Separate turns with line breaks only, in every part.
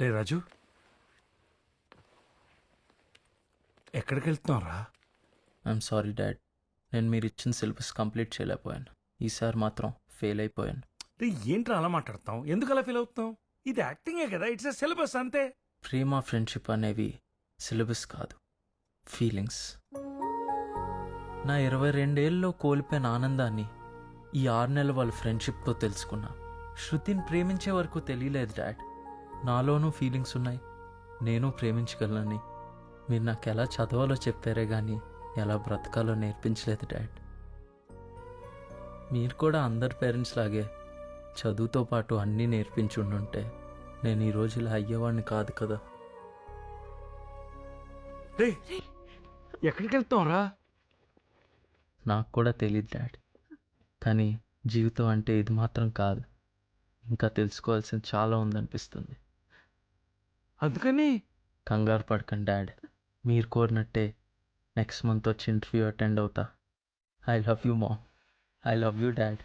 రే రాజు. ఎక్కడికి వెళ్తున్నావు రా
ఐఎమ్ సారీ డాడ్ నేను మీరు ఇచ్చిన సిలబస్ కంప్లీట్ చేయలేకపోయాను. ఈసారి మాత్రం ఫెయిల్ అయిపోయాను.
రే ఏంట్రా అలా మాట్లాడతాం ఎందుకు అలా ఫీల్ అవుతున్నావు? ఇది యాక్టింగే కదా ఇట్స్ సిలబస్ అంతే.
ప్రేమ ఫ్రెండ్షిప్ అనేవి సిలబస్ కాదు. ఫీలింగ్స్. నా ఇరవై రెండేళ్ళలో కోల్పోయిన ఆనందాన్ని ఈ ఆరు నెలల వాళ్ళ ఫ్రెండ్షిప్తో తెలుసుకున్నా. శృతిని ప్రేమించే వరకు తెలియలేదు డాడ్ నాలోనూ ఫీలింగ్స్ ఉన్నాయి. నేను ప్రేమించగలనని. మీరు నాకు ఎలా చదవాలో చెప్పారే కానీ ఎలా బ్రతకాలో నేర్పించలేదు డాడ్. మీరు కూడా అందరి పేరెంట్స్ లాగే చదువుతో పాటు అన్నీ నేర్పించుండుంటే నేను ఈ రోజు ఇలా అయ్యేవాడిని కాదు కదా.
రే ఎక్కడికి వెళ్తాం రా
నాకు కూడా తెలియదు డాడ్. కానీ జీవితం అంటే ఇది మాత్రం కాదు. ఇంకా తెలుసుకోవాల్సింది చాలా ఉందనిపిస్తుంది.
అందుకని.
కంగారు పడకండి డాడ్. మీరు కోరినట్టే. నెక్స్ట్ మంత్ వచ్చి ఇంటర్వ్యూ అటెండ్ అవుతా. ఐ లవ్ యూ మా ఐ లవ్ యూ డాడ్.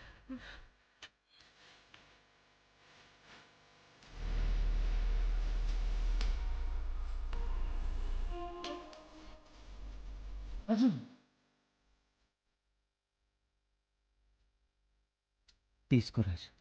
తీసుకురాజు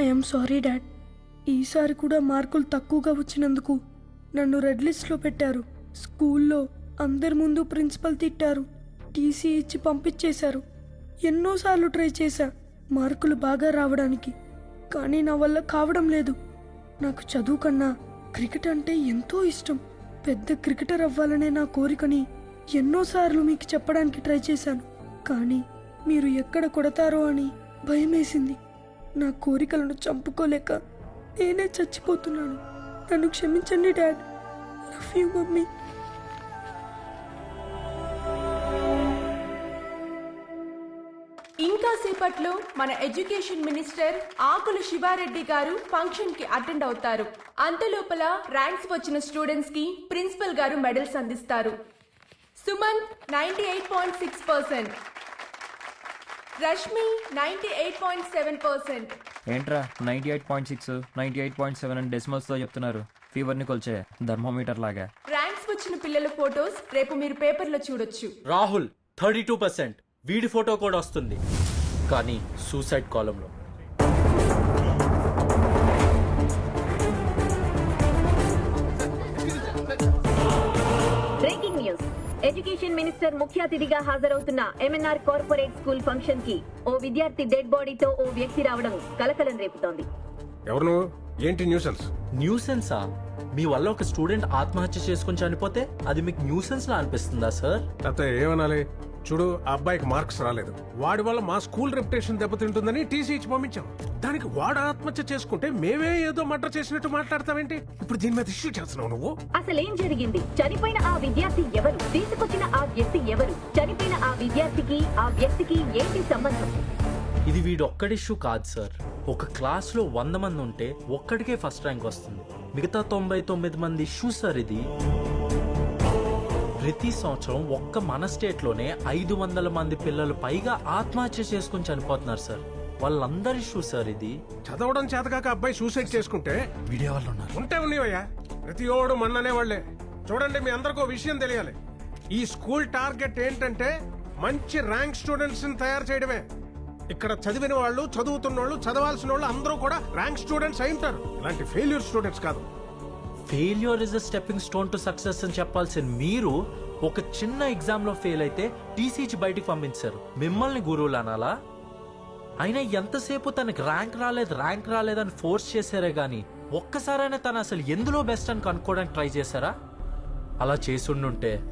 ఐఎమ్ సారీ డాడ్ ఈసారి కూడా మార్కులు తక్కువగా వచ్చినందుకు నన్ను రెడ్ లిస్ట్లో పెట్టారు. స్కూల్లో అందరి ముందు ప్రిన్సిపల్ తిట్టారు. టీసీ ఇచ్చి పంపించేశారు. ఎన్నోసార్లు ట్రై చేశా మార్కులు బాగా రావడానికి కానీ నా వల్ల కావడం లేదు. నాకు చదువు కన్నా క్రికెట్ అంటే ఎంతో ఇష్టం. పెద్ద క్రికెటర్ అవ్వాలనే నా కోరికని ఎన్నోసార్లు మీకు చెప్పడానికి ట్రై చేశాను. కానీ మీరు ఎక్కడ కొడతారో అని భయమేసింది. నా కోరికలను చంపుకోలేక నేనే చచ్చిపోతున్నాను. నన్ను క్షమించండి డాడ్. Love you mummy.
ఇంకా సేపట్లో మన ఎడ్యుకేషన్ మినిస్టర్ ఆకుల శివారెడ్డి గారు ఫంక్షన్కి అటెండ్ అవుతారు. అంతలోపల ర్యాంక్స్ వచ్చిన స్టూడెంట్స్కి ప్రిన్సిపల్ గారు మెడల్స్ అందిస్తారు. Sumanth ninety eight point six percent. Rashmi ninety eight point seven percent.
ఏంట్రా ninety eight point six ninety eight point seven అని డెసిమల్స్తో చెప్తున్నారు. ఫీవర్ని కొల్చే థర్మోమీటర్ లాగా.
ర్యాంక్స్ వచ్చిన పిల్లల ఫోటోస్ రేపు మీరు పేపర్లో చూడొచ్చు.
Rahul thirty two percent. వీడి ఫోటో కూడా వస్తుంది. కానీ సూసైడ్ కాలంలో
ఎడ్యుకేషన్ మినిస్టర్ ముఖ్య అతిథిగా హాజరవుతున్న ఎంఎన్ఆర్ కార్పొరేట్ స్కూల్ ఫంక్షన్కి ఓ విద్యార్థి డెడ్ బాడీతో ఓ వ్యక్తి రావడం కలకలం రేపుతోంది.
ఎవరు నువ్వు? ఏంటి న్యూసెన్స్?
న్యూసెన్సా? మీ వల్ల ఒక స్టూడెంట్ ఆత్మహత్య చేసుకుని చనిపోతే అది మీకు న్యూసెన్స్ లా అనిపిస్తుందా సార్?
ఏమనాలి? చూడు ఆ అబ్బాయికి మార్క్స్ రాలేదు. వాడి వల్ల మా స్కూల్ రెప్యుటేషన్ దెబ్బతింటుందని టీసీ ఇచ్చి పంపించాం. దానికి వాడు ఆత్మహత్య చేసుకుంటే మేమే ఏదో మర్డర్ చేసినట్టు మాట్లాడతావేంటి? ఇప్పుడు దీని మీద ఇష్యూ చేస్తున్నావు నువ్వు?
అసలేం జరిగింది? చనిపోయిన ఆ విద్యార్థి ఎవరు? తీసుకొచ్చిన ఆ వ్యక్తి ఎవరు? చనిపోయిన ఆ విద్యార్థికి ఆ వ్యక్తికి ఏంటి సంబంధం?
ఇది వీడు ఒక్కడి ఇష్యూ కాదు సార్. ఒక క్లాస్లో వంద మంది ఉంటే ఒక్కడికే ఫస్ట్ ర్యాంక్ వస్తుంది. మిగతా తొంభై తొమ్మిది మంది ఇష్యూ సార్ ఇది. ప్రతి సంవత్సరం ఒక్క మన స్టేట్లోనే ఐదు వందల మంది పిల్లలు పైగా ఆత్మహత్య చేసుకుని చనిపోతున్నారు సార్. వాళ్ళందరి ఇష్యూ సార్ ఇది.
చదవడం చేతకాక అబ్బాయి సూసైడ్ చేసుకుంటే
వీడియో వాళ్ళు ఉన్నారు.
ఉంటే ఉన్నవయ్యా ప్రతి ఓడు మన్ననే వాళ్ళే చూడండి మీ అందరికీ విషయం తెలియాలి. ఈ స్కూల్ టార్గెట్ ఏంటంటే మంచి ర్యాంక్ స్టూడెంట్స్ని తయారు చేయడమే. ఇక్కడ చదివిన వాళ్ళు చదువుతున్న వాళ్ళు చదవాల్సిన వాళ్ళు అందరూ కూడా ర్యాంక్ స్టూడెంట్స్ అయి ఉంటారు. ఇలాంటి ఫెయిల్యూర్ స్టూడెంట్స్ కాదు.
Failure is a stepping stone to success అని చెప్పాల్సిన మీరు ఒక చిన్న ఎగ్జామ్లో ఫెయిల్ అయితే టీసీచి బయటికి పంపించారు. మిమ్మల్ని గురువులు అనాలా? అయినా ఎంతసేపు తనకి ర్యాంక్ రాలేదు ర్యాంక్ రాలేదని ఫోర్స్ చేశారే గాని ఒక్కసారైనా తను అసలు ఎందులో బెస్ట్ అని కనుక్కోవడానికి ట్రై చేశారా? అలా చేసుండుంటే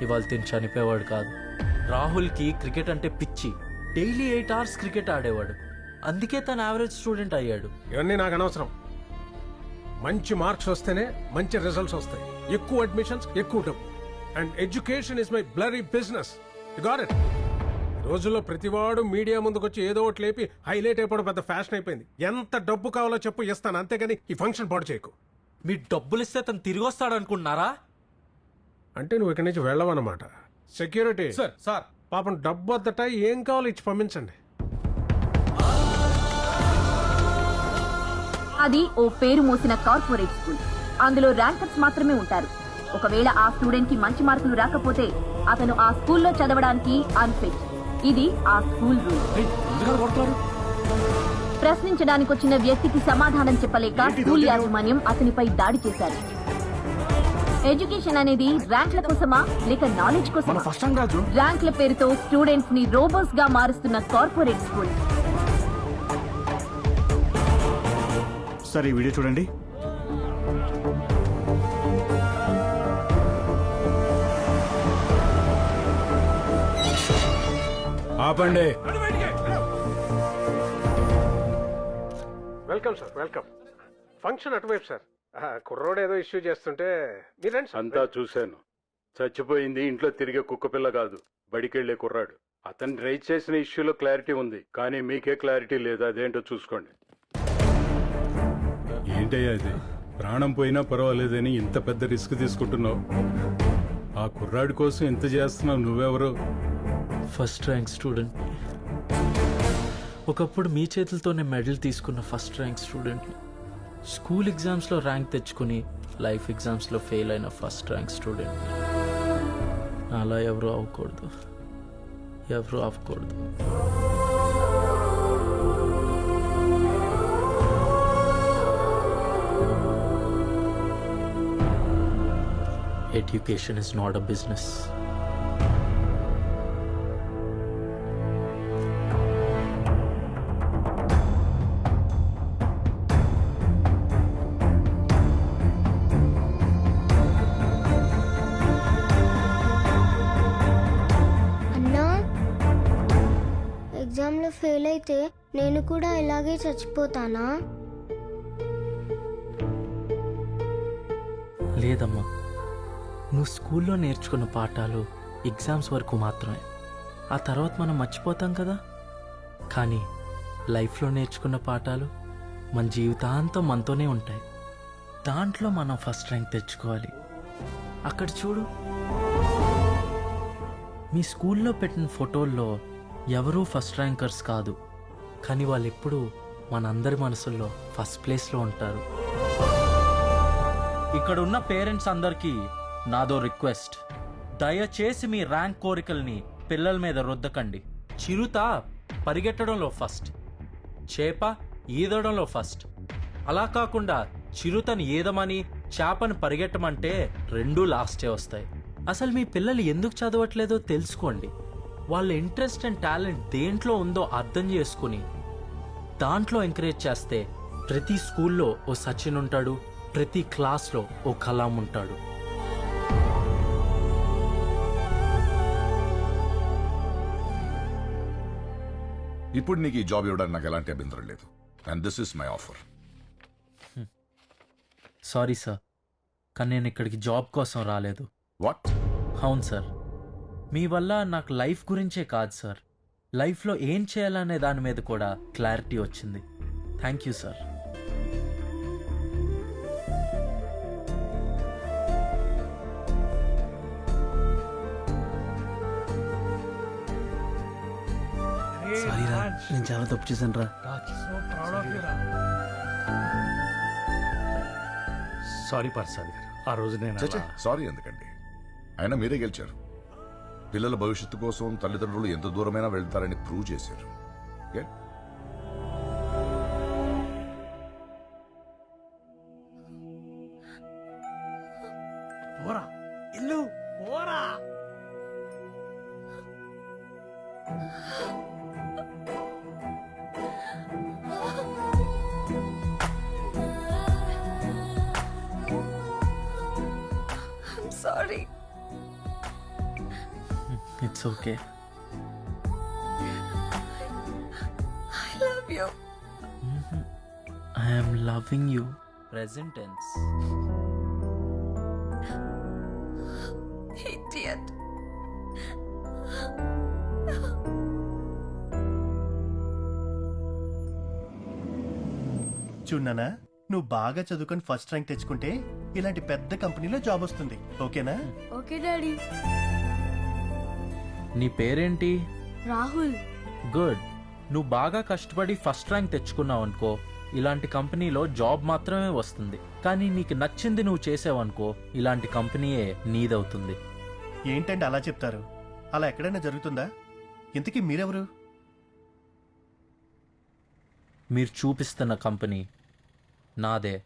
ఇవాళ తిని చనిపోయేవాడు కాదు. రాహుల్కి క్రికెట్ అంటే పిచ్చి. డైలీ ఎయిట్ అవర్స్ క్రికెట్ ఆడేవాడు. అందుకే తను యావరేజ్ స్టూడెంట్ అయ్యాడు.
ఇవన్నీ నాకు అనవసరం. మంచి మార్క్స్ వస్తేనే మంచి రిజల్ట్స్ వస్తాయి. ఎక్కువ అడ్మిషన్స్ ఎక్కువ డబ్బు. And education is my blurry business got it రోజుల్లో ప్రతివాడు మీడియా ముందుకు వచ్చి ఏదో ఒకటి లేపి హైలైట్ అయిపోవడం పెద్ద ఫ్యాషన్ అయిపోయింది. ఎంత డబ్బు కావాలో చెప్పు ఇస్తాను. అంతేగాని ఈ ఫంక్షన్ పాడు చేయకు.
మీ డబ్బులు ఇస్తే తను తిరిగి వస్తాడు అనుకుంటున్నారా?
అంటే నువ్వు ఇక్కడి నుంచి వెళ్ళవన్నమాట. సెక్యూరిటీ
సార్ సార్
పాపం డబ్బు వద్దట ఏం కావాలో ఇచ్చి పంపించండి.
అది ఓ పేరు మోసిన కార్పొరేట్ స్కూల్. అందులో ర్యాంకర్స్ మాత్రమే ఉంటారు. ఒకవేళ ఆ స్టూడెంట్కి మంచి మార్కులు రాకపోతే అతను ఆ స్కూల్లో చదవడానికి అన్ఫిట్. ఇది ఆ స్కూల్ రూల్. ప్రశ్నించడానికి వచ్చిన వ్యక్తికి సమాధానం చెప్పలేక స్కూల్ యాజమాన్యం అతనిపై దాడి చేశారు. ఎడ్యుకేషన్ అనేది ర్యాంక్ల కోసమా లేక నాలెడ్జ్ కోసమా? ర్యాంక్ల పేరుతో స్టూడెంట్స్ని రోబోస్గా మారుస్తున్న కార్పొరేట్ స్కూల్.
సరే ఈ వీడియో చూడండి.
ఆపండి.
Welcome sir. వెల్కమ్. ఫంక్షన్ అటువైపు సార్. కుర్రోడు ఏదో ఇష్యూ చేస్తుంటే మీరండి
అంతా చూశాను. చచ్చిపోయింది ఇంట్లో తిరిగే కుక్కపిల్ల కాదు. బడికెళ్ళే కుర్రాడు. అతను రైజ్ చేసిన ఇష్యూలో క్లారిటీ ఉంది కానీ మీకే క్లారిటీ లేదు అదేంటో చూసుకోండి. ఏంటయ్యా ఇది ప్రాణం పోయినా పర్వాలేదని ఇంత పెద్ద రిస్క్ తీసుకుంటున్నావు. ఆ కుర్రాడి కోసం ఎంత చేస్తున్నావు నువ్వెవరు?
First rank student. ఒకప్పుడు మీ చేతులతోనే మెడల్ తీసుకున్న ఫస్ట్ ర్యాంక్ స్టూడెంట్ని స్కూల్ ఎగ్జామ్స్లో ర్యాంక్ తెచ్చుకుని లైఫ్ ఎగ్జామ్స్లో ఫెయిల్ అయిన ఫస్ట్ ర్యాంక్ స్టూడెంట్. అలా ఎవరు అవ్వకూడదు. ఎవరు అవ్వకూడదు నాట్ అ బిజినెస్
అన్నా ఎగ్జామ్లో ఫెయిల్ అయితే నేను కూడా ఇలాగే చచ్చిపోతానా?
లేదమ్మా. నువ్వు స్కూల్లో నేర్చుకున్న పాఠాలు ఎగ్జామ్స్ వరకు మాత్రమే. ఆ తర్వాత మనం మర్చిపోతాం కదా? కానీ లైఫ్లో నేర్చుకున్న పాఠాలు మన జీవితాంతం మనతోనే ఉంటాయి. దాంట్లో మనం ఫస్ట్ ర్యాంక్ తెచ్చుకోవాలి. అక్కడ చూడు. మీ స్కూల్లో పెట్టిన ఫోటోల్లో ఎవరూ ఫస్ట్ ర్యాంకర్స్ కాదు. కానీ వాళ్ళు ఎప్పుడూ మనందరి మనసుల్లో ఫస్ట్ ప్లేస్లో ఉంటారు. ఇక్కడ ఉన్న పేరెంట్స్ అందరికీ నాదో రిక్వెస్ట్. దయచేసి మీ ర్యాంక్ కోరికల్ని పిల్లల మీద రుద్దకండి. చిరుత పరిగెట్టడంలో ఫస్ట్. చేప ఈదడంలో ఫస్ట్. అలా కాకుండా చిరుతని ఈదమని చేపను పరిగెట్టమంటే రెండూ లాస్టే వస్తాయి. అసలు మీ పిల్లలు ఎందుకు చదవట్లేదో తెలుసుకోండి. వాళ్ళ ఇంట్రెస్ట్ అండ్ టాలెంట్ దేంట్లో ఉందో అర్థం చేసుకుని దాంట్లో ఎంకరేజ్ చేస్తే ప్రతి స్కూల్లో ఓ సచిన్ ఉంటాడు ప్రతి క్లాస్లో ఓ కలాం ఉంటాడు.
ఇప్పుడు నీకు ఈ జాబ్ ఇవ్వడానికి నాకు ఎలాంటి అభ్యంతరం లేదు. And this is my offer
sorry sir కానీ నేను ఇక్కడికి జాబ్ కోసం రాలేదు.
వాట్
అవును సార్ మీ వల్ల నాకు లైఫ్ గురించే కాదు సార్ లైఫ్లో ఏం చేయాలనే దాని మీద కూడా క్లారిటీ వచ్చింది. థ్యాంక్ యూ సార్
నేను చాలా తప్పు చేశాను రా
సారీ పర్సాద్ గారు. ఆ రోజు నేను
చచ్చే సారీ ఎందుకండి? అయినా మీరే గెలిచారు. పిల్లల భవిష్యత్తు కోసం తల్లిదండ్రులు ఎంత దూరమైనా వెళ్తారని ప్రూవ్ చేశారు?
పోరా. ఇల్లు
it's okay
I love you
I'm loving you present tense
idiot
చూడనా? నువ్వు బాగా చదువుకొని ఫస్ట్ ర్యాంక్ తెచ్చుకుంటే ఇలాంటి పెద్ద కంపెనీలో జాబ్ వస్తుంది. ఓకేనా?
Okay daddy.
నీ పేరేంటి?
రాహుల్.
గుడ్. నువ్వు బాగా కష్టపడి ఫస్ట్ ర్యాంక్ తెచ్చుకున్నావు అనుకో ఇలాంటి కంపెనీలో జాబ్ మాత్రమే వస్తుంది. కానీ నీకు నచ్చింది నువ్వు చేసావనుకో ఇలాంటి కంపెనీయే నీదవుతుంది.
ఏంటండి అలా చెప్తారు? అలా ఎక్కడైనా జరుగుతుందా? ఇంతకీ మీరెవరు?
మీరు చూపిస్తున్న కంపెనీ నాదే.